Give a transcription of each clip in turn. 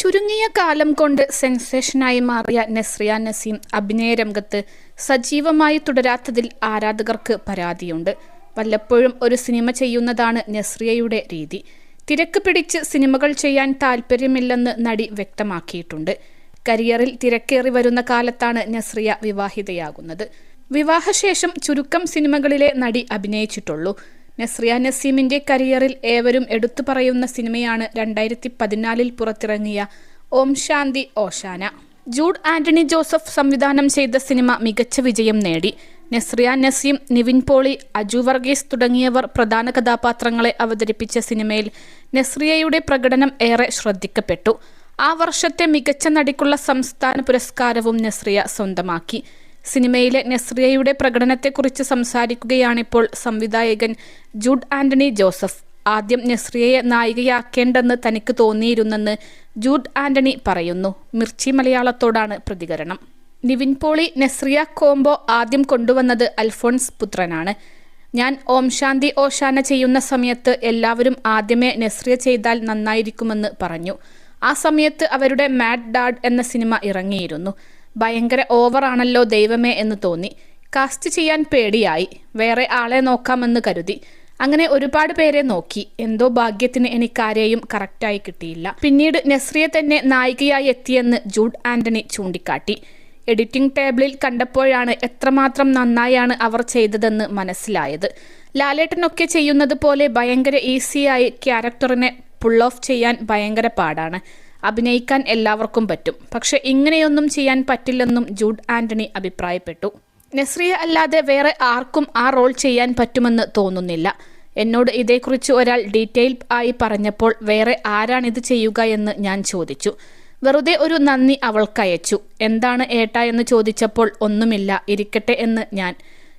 ചുരുങ്ങിയ കാലം കൊണ്ട് സെൻസേഷനായി മാറിയ നസ്രിയ നസീം അഭിനയ രംഗത്ത് സജീവമായി തുടരാത്തതിൽ ആരാധകർക്ക് പരാതിയുണ്ട്. വല്ലപ്പോഴും ഒരു സിനിമ ചെയ്യുന്നതാണ് നസ്രിയയുടെ രീതി. തിരക്ക് പിടിച്ച് സിനിമകൾ ചെയ്യാൻ താല്പര്യമില്ലെന്ന് നടി വ്യക്തമാക്കിയിട്ടുണ്ട്. കരിയറിൽ തിരക്കേറി വരുന്ന കാലത്താണ് നസ്രിയ വിവാഹിതയാകുന്നത്. വിവാഹശേഷം ചുരുക്കം സിനിമകളിലെ നടി അഭിനയിച്ചിട്ടുള്ളൂ. നസ്രിയ നസീമിന്റെ കരിയറിൽ ഏവരും എടുത്തു പറയുന്ന സിനിമയാണ് രണ്ടായിരത്തി പതിനാലിൽ പുറത്തിറങ്ങിയ ഓം ശാന്തി ഓശാന. ജൂഡ് ആന്റണി ജോസഫ് സംവിധാനം ചെയ്ത സിനിമ മികച്ച വിജയം നേടി. നസ്രിയ നസീം നിവിൻ പോളി അജു വർഗീസ് തുടങ്ങിയവർ പ്രധാന കഥാപാത്രങ്ങളെ അവതരിപ്പിച്ച സിനിമയിൽ നസ്രിയയുടെ പ്രകടനം ഏറെ ശ്രദ്ധിക്കപ്പെട്ടു. ആ വർഷത്തെ മികച്ച നടിക്കുള്ള സംസ്ഥാന പുരസ്കാരവും നസ്രിയ സ്വന്തമാക്കി. സിനിമയിലെ നസ്രിയയുടെ പ്രകടനത്തെക്കുറിച്ച് സംസാരിക്കുകയാണിപ്പോൾ സംവിധായകൻ ജൂഡ് ആന്റണി ജോസഫ്. ആദ്യം നസ്രിയയെ നായികയാക്കേണ്ടെന്ന് തനിക്ക് തോന്നിയിരുന്നെന്ന് ജൂഡ് ആന്റണി പറയുന്നു. മിർച്ചി മലയാളത്തോടാണ് പ്രതികരണം. നിവിൻ പോളി നസ്രിയ കോംബോ ആദ്യം കൊണ്ടുവന്നത് അൽഫോൺസ് പുത്രനാണ്. ഞാൻ ഓം ശാന്തി ഓശാന ചെയ്യുന്ന സമയത്ത് എല്ലാവരും ആദ്യമേ നസ്രിയ ചെയ്താൽ നന്നായിരിക്കുമെന്ന് പറഞ്ഞു. ആ സമയത്ത് അവരുടെ മാഡ് ഡാഡ് എന്ന സിനിമ ഇറങ്ങിയിരുന്നു. ഭയങ്കര ഓവറാണല്ലോ ദൈവമേ എന്ന് തോന്നി. കാസ്റ്റ് ചെയ്യാൻ പേടിയായി. വേറെ ആളെ നോക്കാമെന്ന് കരുതി. അങ്ങനെ ഒരുപാട് പേരെ നോക്കി. എന്തോ ഭാഗ്യത്തിന് എനിക്കാരെയും കറക്റ്റായി കിട്ടിയില്ല. പിന്നീട് നസ്രിയെ തന്നെ നായികയായി എത്തിയെന്ന് ജൂഡ് ആന്റണി ചൂണ്ടിക്കാട്ടി. എഡിറ്റിംഗ് ടേബിളിൽ കണ്ടപ്പോഴാണ് എത്രമാത്രം നന്നായാണ് അവർ ചെയ്തതെന്ന് മനസ്സിലായത്. ലാലേട്ടനൊക്കെ ചെയ്യുന്നത് പോലെ ഭയങ്കര ഈസിയായി ക്യാരക്ടറിനെ പുൾ ഓഫ് ചെയ്യാൻ ഭയങ്കര പാടാണ്. അഭിനയിക്കാൻ എല്ലാവർക്കും പറ്റും. പക്ഷെ ഇങ്ങനെയൊന്നും ചെയ്യാൻ പറ്റില്ലെന്നും ജൂഡ് ആന്റണി അഭിപ്രായപ്പെട്ടു. നസ്രിയ അല്ലാതെ വേറെ ആർക്കും ആ റോൾ ചെയ്യാൻ പറ്റുമെന്ന് തോന്നുന്നില്ല. എന്നോട് ഇതേക്കുറിച്ച് ഒരാൾ ഡീറ്റെയിൽ ആയി പറഞ്ഞപ്പോൾ വേറെ ആരാണിത് ചെയ്യുക എന്ന് ഞാൻ ചോദിച്ചു. വെറുതെ ഒരു നന്ദി അവൾക്കയച്ചു എന്താണ് ഏട്ട എന്ന് ചോദിച്ചപ്പോൾ ഒന്നുമില്ല ഇരിക്കട്ടെ എന്ന് ഞാൻ.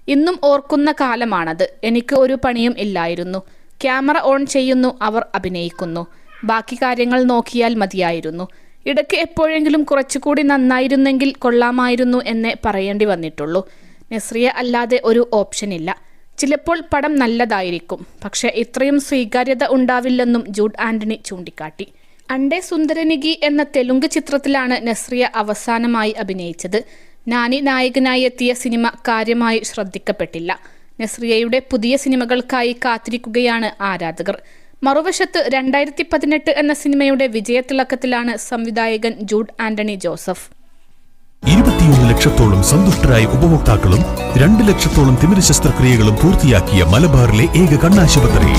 ഇന്നും ഓർക്കുന്ന കാലമാണത്. എനിക്ക് ഒരു പണിയും ഇല്ലായിരുന്നു. ക്യാമറ ഓൺ ചെയ്യുന്നു അവർ അഭിനയിക്കുന്നു. ബാക്കി കാര്യങ്ങൾ നോക്കിയാൽ മതിയായിരുന്നു. ഇടയ്ക്ക് എപ്പോഴെങ്കിലും കുറച്ചുകൂടി നന്നായിരുന്നെങ്കിൽ കൊള്ളാമായിരുന്നു എന്നേ പറയേണ്ടി വന്നിട്ടുള്ളൂ. നസ്രിയ അല്ലാതെ ഒരു ഓപ്ഷനില്ല ചിലപ്പോൾ പടം നല്ലതായിരിക്കും. പക്ഷെ ഇത്രയും സ്വീകാര്യത ഉണ്ടാവില്ലെന്നും ജൂഡ് ആന്റണി ചൂണ്ടിക്കാട്ടി. അണ്ടേ സുന്ദരനികി എന്ന തെലുങ്ക് ചിത്രത്തിലാണ് നസ്രിയ അവസാനമായി അഭിനയിച്ചത്. നാനി നായകനായി എത്തിയ സിനിമ കാര്യമായി ശ്രദ്ധിക്കപ്പെട്ടില്ല. നസ്രിയയുടെ പുതിയ സിനിമകൾക്കായി കാത്തിരിക്കുകയാണ് ആരാധകർ. മറുവശത്ത് രണ്ടായിരത്തി പതിനെട്ട് എന്ന സിനിമയുടെ വിജയത്തിളക്കത്തിലാണ് സംവിധായകൻ ജൂഡ് ആന്റണി ജോസഫ്. ഇരുപത്തിയൊന്ന് ലക്ഷത്തോളം സന്തുഷ്ടരായ ഉപഭോക്താക്കളും രണ്ട് ലക്ഷത്തോളം തിമിര ശസ്ത്രക്രിയകളും പൂർത്തിയാക്കിയ മലബാറിലെ ഏക കണ്ണാശുപത്രി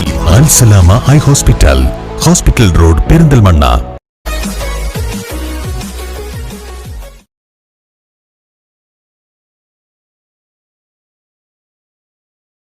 ഹോസ്പിറ്റൽ. Hospital road Perinthalmanna.